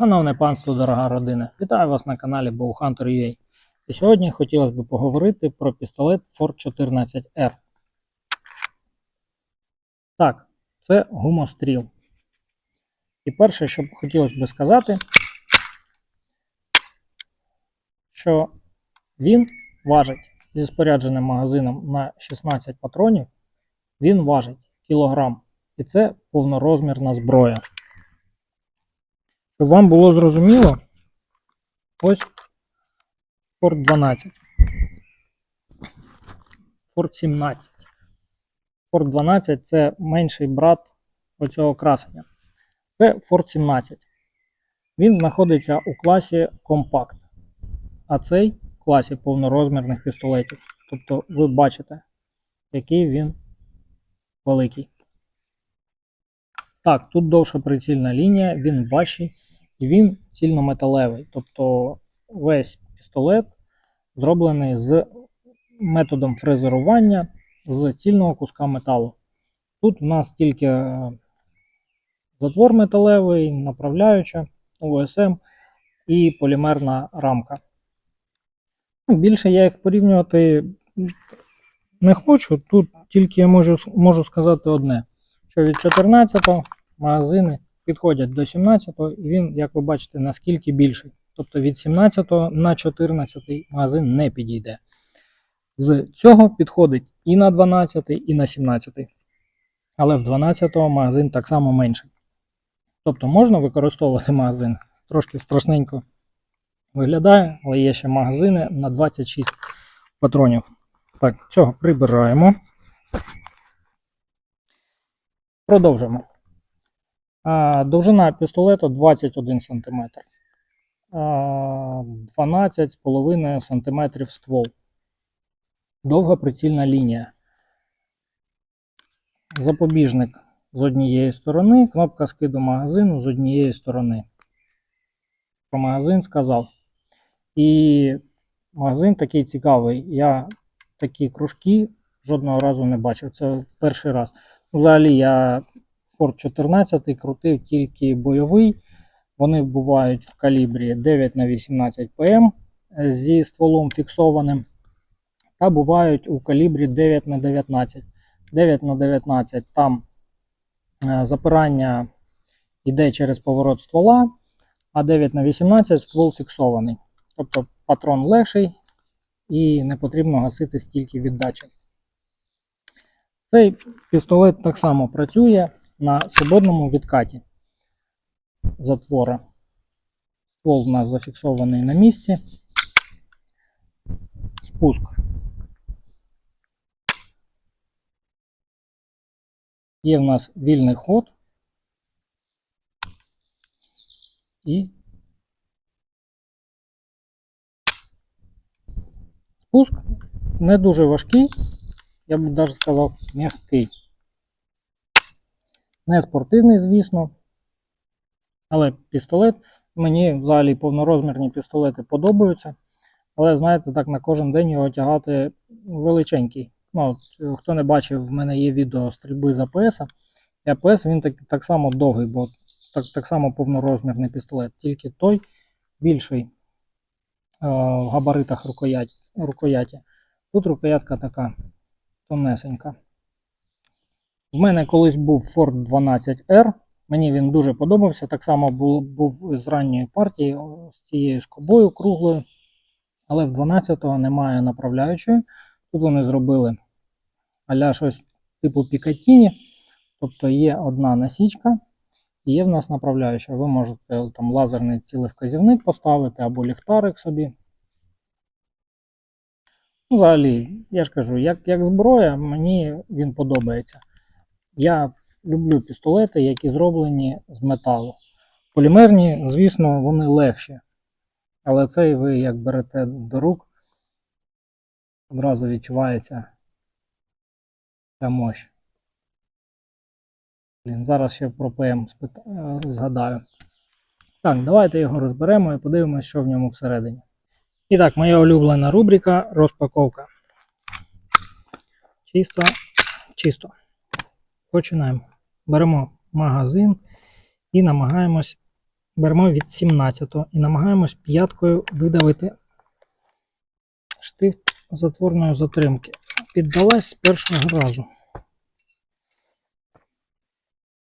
Шановне панство, дорога родина, вітаю вас на каналі Bowhunter.ua. І сьогодні хотілося б поговорити про пістолет Ford 14R. Так, це гумостріл. І перше, що б хотілося б сказати, що він важить зі спорядженим магазином на 16 патронів, він важить кілограм. І це повнорозмірна зброя. Щоб вам було зрозуміло, ось Ford 12. Ford 17. Ford 12 це менший брат оцього красення. Це Ford 17. Він знаходиться у класі Compact. А цей в класі повнорозмірних пістолетів. Тобто ви бачите, який він великий. Так, тут довша прицільна лінія, він важчий і він цільнометалевий. Тобто весь пістолет зроблений з методом фрезерування з цільного куска металу. Тут у нас тільки е, затвор металевий, направляюча, ОСМ і полімерна рамка. Ну, Більше я їх порівнювати не хочу. Тут тільки я можу, можу сказати одне: що від 14-го магазини підходять до 17-го, і він, як ви бачите, наскільки більший. Тобто від 17 на 14 магазин не підійде. З цього підходить і на 12, і на 17. Але в 12 магазин так само менший. Тобто можна використовувати магазин. Трошки страшненько виглядає, але є ще магазини на 26 патронів. Так, цього прибираємо. Продовжимо. Довжина пістолета 21 см. 12,5 см ствол. Довга прицільна лінія. Запобіжник з однієї сторони, кнопка скиду магазину з однієї сторони. Про магазин сказав. І магазин такий цікавий. Я такі кружки жодного разу не бачив. Це перший раз. Взагалі я Ford 14 крутив тільки бойовий. Вони бувають в калібрі 9 на 18 ПМ зі стволом фіксованим. Та бувають у калібрі 9 на 19 9 на 19 там е, запирання йде через поворот ствола, а 9 на 18 ствол фіксований. Тобто патрон легший і не потрібно гасити стільки віддачі. Цей пістолет так само працює на свободному відкаті затвора. Ствол в нас зафіксований на місці. Спуск. Є в нас вільний ход і спуск не дуже важкий, я б навіть сказав, м'який. Не спортивний, звісно. Але пістолет, мені взагалі повнорозмірні пістолети подобаються. Але, знаєте, так на кожен день його тягати величенький. Ну, Хто не бачив, в мене є відео стрільби з АПС. І АПС він так, так само довгий, бо так, так само повнорозмірний пістолет. Тільки той більший е, в габаритах рукояті, рукояті. Тут рукоятка така тонесенька. В мене колись був Ford 12R. Мені він дуже подобався. Так само був, був з ранньої партії з цією скобою круглою. Але в 12-го немає направляючої. Тут вони зробили аля щось типу Пікатіні. Тобто є одна насічка і є в нас направляюча. Ви можете там лазерний цілевказівник поставити або ліхтарик собі. Ну, Взагалі, я ж кажу, як, як зброя, мені він подобається. Я люблю пістолети, які зроблені з металу. Полімерні, звісно, вони легші. Але цей ви як берете до рук, одразу відчувається ця мощь. Блін, зараз ще про ПМ е, згадаю. Так, давайте його розберемо і подивимося, що в ньому всередині. І так, моя улюблена рубрика розпаковка. Чисто, чисто. Починаємо. Беремо магазин і намагаємось беремо від 17 і намагаємось п'яткою видавити штифт затворної затримки. Піддалась з першого разу.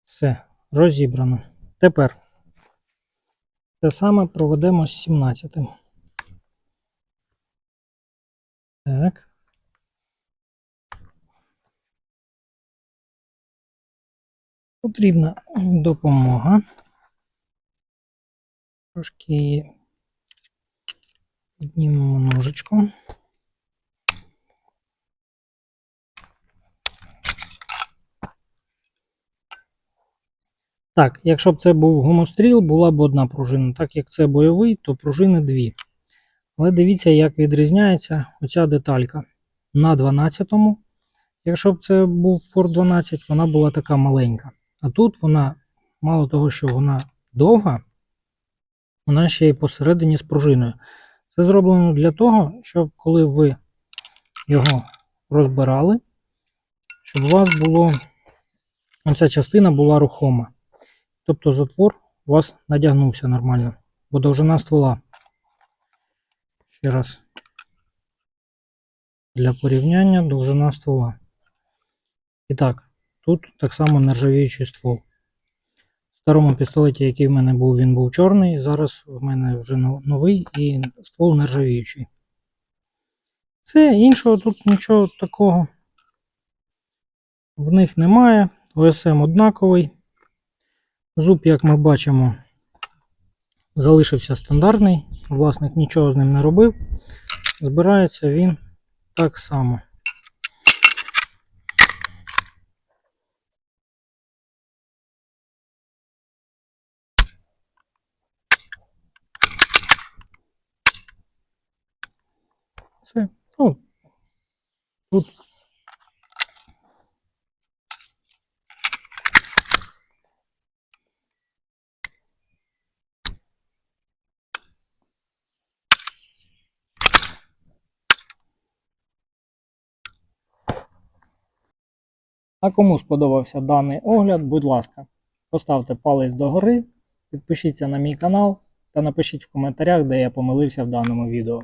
Все, розібрано. Тепер те саме проведемо з 17. Так. Потрібна допомога. Трошки її піднімемо ножичком. Так, якщо б це був гумостріл, була б одна пружина. Так як це бойовий, то пружини дві. Але дивіться, як відрізняється оця деталька. На 12-му, якщо б це був Ford 12, вона була така маленька. А тут вона, мало того, що вона довга, вона ще й посередині з пружиною. Це зроблено для того, щоб коли ви його розбирали, щоб у вас було оця частина була рухома. Тобто затвор у вас надягнувся нормально, бо довжина ствола. Ще раз. Для порівняння довжина ствола. І так, тут так само нержавіючий ствол. В старому пістолеті, який в мене був, він був чорний. Зараз в мене вже новий і ствол нержавіючий. Це іншого тут нічого такого в них немає. ОСМ однаковий. Зуб, як ми бачимо, залишився стандартний. Власник нічого з ним не робив. Збирається він так само. Це, ну, тут А кому сподобався даний огляд, будь ласка, поставте палець догори, підпишіться на мій канал та напишіть в коментарях, де я помилився в даному відео.